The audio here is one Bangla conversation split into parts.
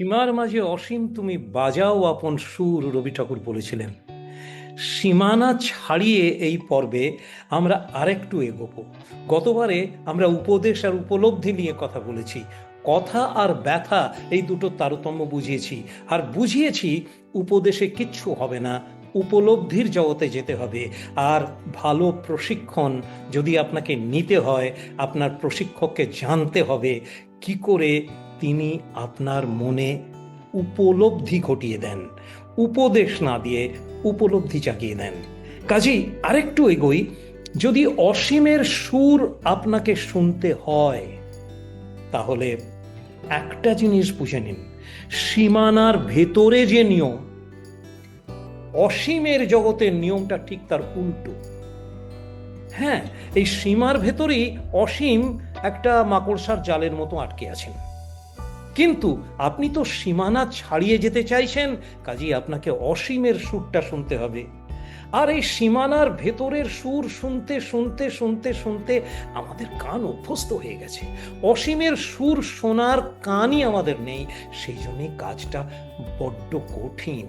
সীমার মাঝে অসীম তুমি বাজাও আপন সুর, রবি ঠাকুর বলেছিলেন। সীমানা ছাড়িয়ে এই পর্বে আমরা আরেকটু এগোবো। গতবারে আমরা উপদেশ আর উপলব্ধি নিয়ে কথা বলেছি। কথা আর ব্যথা এই দুটো তারতম্য বুঝিয়েছি। আর বুঝিয়েছি উপদেশে কিচ্ছু হবে না, উপলব্ধির জগতে যেতে হবে। আর ভালো প্রশিক্ষণ যদি আপনাকে নিতে হয়, আপনার প্রশিক্ষককে জানতে হবে, কি করে তিনি আপনার মনে উপলব্ধি ঘটিয়ে দেন, উপদেশ না দিয়ে উপলব্ধি জাগিয়ে দেন। কাজেই আরেকটু এগোই। যদি অসীমের সুর আপনাকে শুনতে হয়, তাহলে একটা জিনিস বুঝে নিন। সীমানার ভেতরে যে নিয়ম, অসীমের জগতের নিয়মটা ঠিক তার উল্টো। হ্যাঁ এই সীমার ভেতরেই অসীম একটা মাকড়সার জালের মতো আটকে আছেন। কিন্তু আপনি তো সীমানা ছাড়িয়ে যেতে চাইছেন কাজেই আপনাকে অসীমের সুরটা শুনতে হবে। আর এই সীমানার ভেতরের সুর শুনতে শুনতে শুনতে শুনতে আমাদের কান অভ্যস্ত হয়ে গেছে। অসীমের সুর শোনার কানই আমাদের নেই, সেই জন্যই কাজটা বড্ড কঠিন।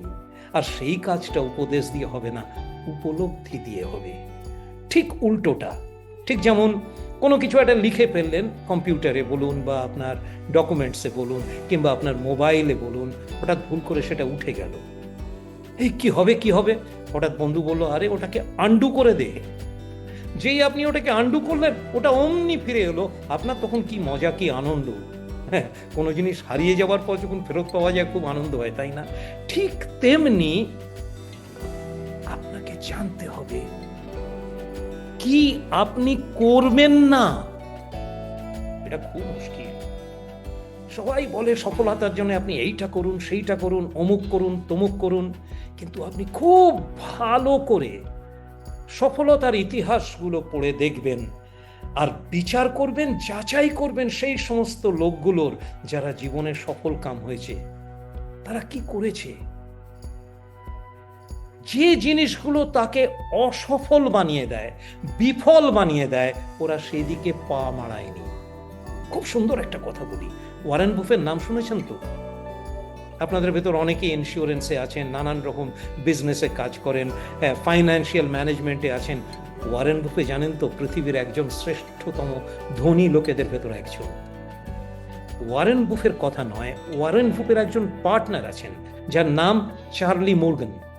আর সেই কাজটা উপদেশ দিয়ে হবে না, উপলব্ধি দিয়ে হবে। ঠিক উল্টোটা, ঠিক যেমন কোনো কিছু একটা লিখে ফেললেন, কম্পিউটারে বলুন বা আপনার ডকুমেন্টসে বলুন কিংবা আপনার মোবাইলে বলুন, হঠাৎ ভুল করে সেটা উঠে গেল। এই কি হবে কি হবে? হঠাৎ বন্ধু বলল, আরে, ওটাকে আন্ডু করে দে। যেই আপনি ওটাকে আন্ডু করলেন, ওটা অমনি ফিরে এলো। আপনার তখন কি মজা, কি আনন্দ? হ্যাঁ কোনো জিনিস হারিয়ে যাওয়ার পর যখন ফেরত পাওয়া যায়, খুব আনন্দ হয়, তাই না? ঠিক তেমনি আপনাকে জানতে হবে কি আপনি করবেন না? এটা খুব মুশকিল। সবাই বলে সফলতার জন্য আপনি এইটা করুন, সেইটা করুন, অমুক করুন, তমুক করুন, কিন্তু আপনি খুব ভালো করে সফলতার ইতিহাসগুলো পড়ে দেখবেন আর বিচার করবেন, যাচাই করবেন সেই সমস্ত লোকগুলোর যারা জীবনে সফল কাম হয়েছে। তারা কি করেছে? যে জিনিসগুলো তাকে অসফল বানিয়ে দেয়, বিফল বানিয়ে দেয়, ওরা সেদিকে পা মারায়নি খুব সুন্দর একটা কথা বলি। ওয়ারেন বুফের নাম শুনেছেন তো? আপনাদের ভেতর অনেকে ইন্স্যুরেন্সে আছেন, নানান রকম বিজনেসে কাজ করেন ফাইন্যান্সিয়াল ম্যানেজমেন্টে আছেন। ওয়ারেন বুফে জানেন তো, পৃথিবীর একজন শ্রেষ্ঠতম ধনী লোকেদের ভেতর একজন। ওয়ারেন বুফের কথা নয়, ওয়ারেন বুফের একজন পার্টনার আছেন, যার নাম চার্লি মোর্গান।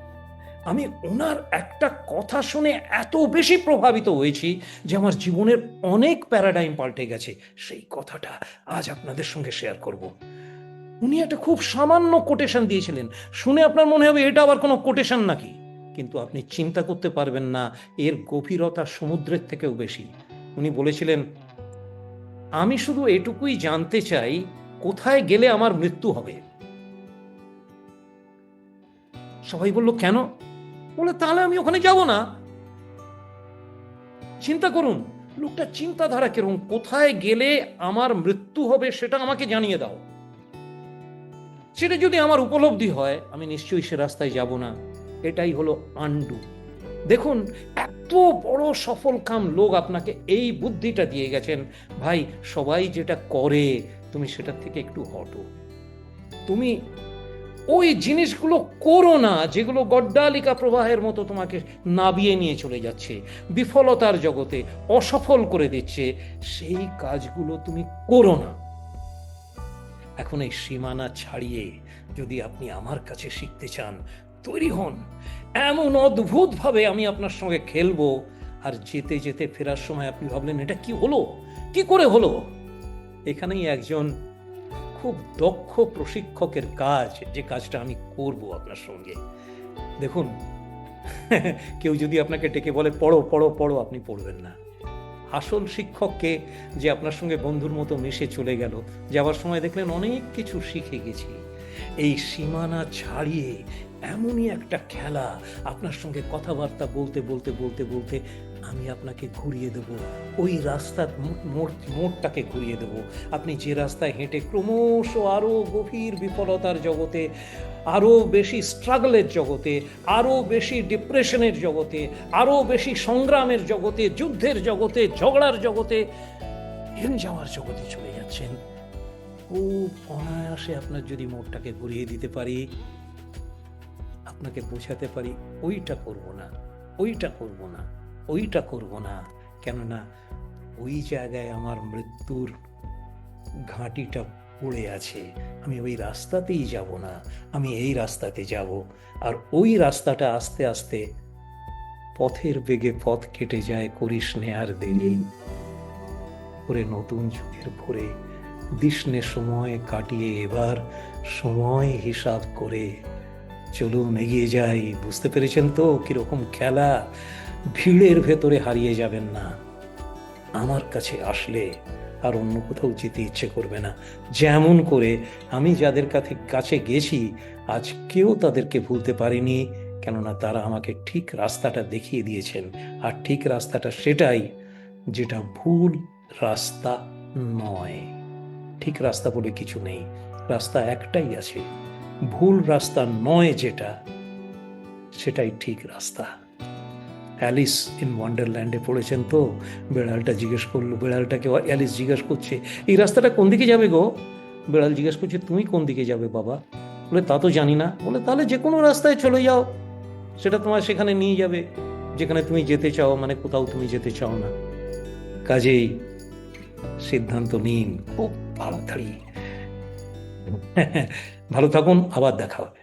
আমি ওনার একটা কথা শুনে এত বেশি প্রভাবিত হয়েছি যে আমার জীবনের অনেক প্যারাডাইম পাল্টে গেছে। সেই কথাটা আজ আপনাদের সঙ্গে শেয়ার করব। উনি একটা খুব সামান্য কোটেশন দিয়েছিলেন। শুনে আপনার মনে হবে এটা আবার কোনো কোটেশন নাকি? কিন্তু আপনি চিন্তা করতে পারবেন না, এর গভীরতা সমুদ্রের থেকেও বেশি। উনি বলেছিলেন, আমি শুধু এটুকুই জানতে চাই, কোথায় গেলে আমার মৃত্যু হবে? সবাই বলল, কেন? বলে, তাহলে আমি ওখানে যাব না? চিন্তা করুন, লোকটা চিন্তাধারা কীরকম কোথায় গেলে আমার মৃত্যু হবে সেটা আমাকে জানিয়ে দাও। সেটা যদি আমার উপলব্ধি হয়, আমি নিশ্চয়ই সে রাস্তায় যাব না। এটাই হলো আন্ডু। দেখুন, এত বড় সফল কাম লোক আপনাকে এই বুদ্ধিটা দিয়ে গেছেন। ভাই, সবাই যেটা করে, তুমি সেটার থেকে একটু হটো। তুমি ওই জিনিসগুলো করো না যেগুলো গড্ডালিকা প্রবাহের মতো তোমাকে নাবিয়ে নিয়ে চলে যাচ্ছে, বিফলতার জগতে অসফল করে দিচ্ছে, সেই কাজগুলো তুমি করো না। এখন এই সীমানা ছাড়িয়ে যদি আপনি আমার কাছে শিখতে চান, তৈরি হন। এমন অদ্ভুতভাবে আমি আপনার সঙ্গে খেলব, আর যেতে যেতে ফেরার সময় আপনি ভাবলেন, এটা কি হলো? কি করে হলো? এখানেই একজন খুব দক্ষ প্রশিক্ষকের কাজ যে কাজটা আমি করব আপনার সঙ্গে। দেখুন, কেউ যদি আপনাকে ডেকে বলে, পড়ো পড়ো পড়ো, আপনি পড়বেন না। আসল শিক্ষককে যে আপনার সঙ্গে বন্ধুর মতো মিশে চলে গেল, যাওয়ার সময় দেখলেন অনেক কিছু শিখে গেছি। এই সীমানা ছাড়িয়ে এমনই একটা খেলা আপনার সঙ্গে কথাবার্তা বলতে বলতে বলতে বলতে আমি আপনাকে ঘুরিয়ে দেব। ওই রাস্তার মোড়টাকে ঘুরিয়ে দেব। আপনি যে রাস্তায় হেঁটে ক্রমশ আরও গভীর বিফলতার জগতে আরও বেশি স্ট্রাগলের জগতে আরও বেশি ডিপ্রেশনের জগতে আরও বেশি সংগ্রামের জগতে, যুদ্ধের জগতে, ঝগড়ার জগতে হেন যাওয়ার জগতে চলে যাচ্ছেন। খুব অনায়াসে আপনার যদি মোড়টাকে ঘুরিয়ে দিতে পারি, আপনাকে বোঝাতে পারি, ওইটা করব না, ওইটা করব না। ওইটা করব না। কেননা ওই জায়গায় আমার মৃত্যুর ঘাঁটিটা পড়ে আছে। আমি ওই রাস্তাতেই যাব না। আমি এই রাস্তাতে যাব। আর ওই রাস্তাটা আস্তে আস্তে পথের বেগে পথ কেটে যায়, করিস নে আর দেরি। করে নতুন যুগের ভোরে দিসনে সময় কাটিয়ে এবার, সময় হিসাব করে। চলুন এগিয়ে যাই। বুঝতে পেরেছেন তো কীরকম খেলা? ভিড়ের ভেতরে হারিয়ে যাবেন না। আমার কাছে আসলে আর অন্য কোথাও যেতে ইচ্ছে করবে না। যেমন করে আমি যাদের কাছে কাছে গেছি, আজ কেউ তাদেরকে ভুলতে পারিনি, কেননা তারা আমাকে ঠিক রাস্তাটা দেখিয়ে দিয়েছেন। আর ঠিক রাস্তাটা সেটাই যেটা ভুল রাস্তা নয়। ঠিক রাস্তা বলে কিছু নেই। রাস্তা একটাই আছে। ভুল রাস্তা নয় যেটা, সেটাই ঠিক রাস্তা। অ্যালিস ইন ওয়ান্ডারল্যান্ডে পড়েছেন তো? বেড়ালটা জিজ্ঞেস করল, বেড়ালটাকে অ্যালিস জিজ্ঞেস করছে, এই রাস্তাটা কোন দিকে যাবে গো? বেড়াল জিজ্ঞেস করছে, তুমি কোন দিকে যাবে বাবা? বলে, তা তো জানি না। বলে, তাহলে যে কোনো রাস্তায় চলে যাও, সেটা তোমার সেখানে নিয়ে যাবে। যেখানে তুমি যেতে চাও মানে কোথাও তুমি যেতে চাও না। কাজেই সিদ্ধান্ত নিন, খুব তাড়াতাড়ি। ভালো থাকুন আবার দেখা হবে।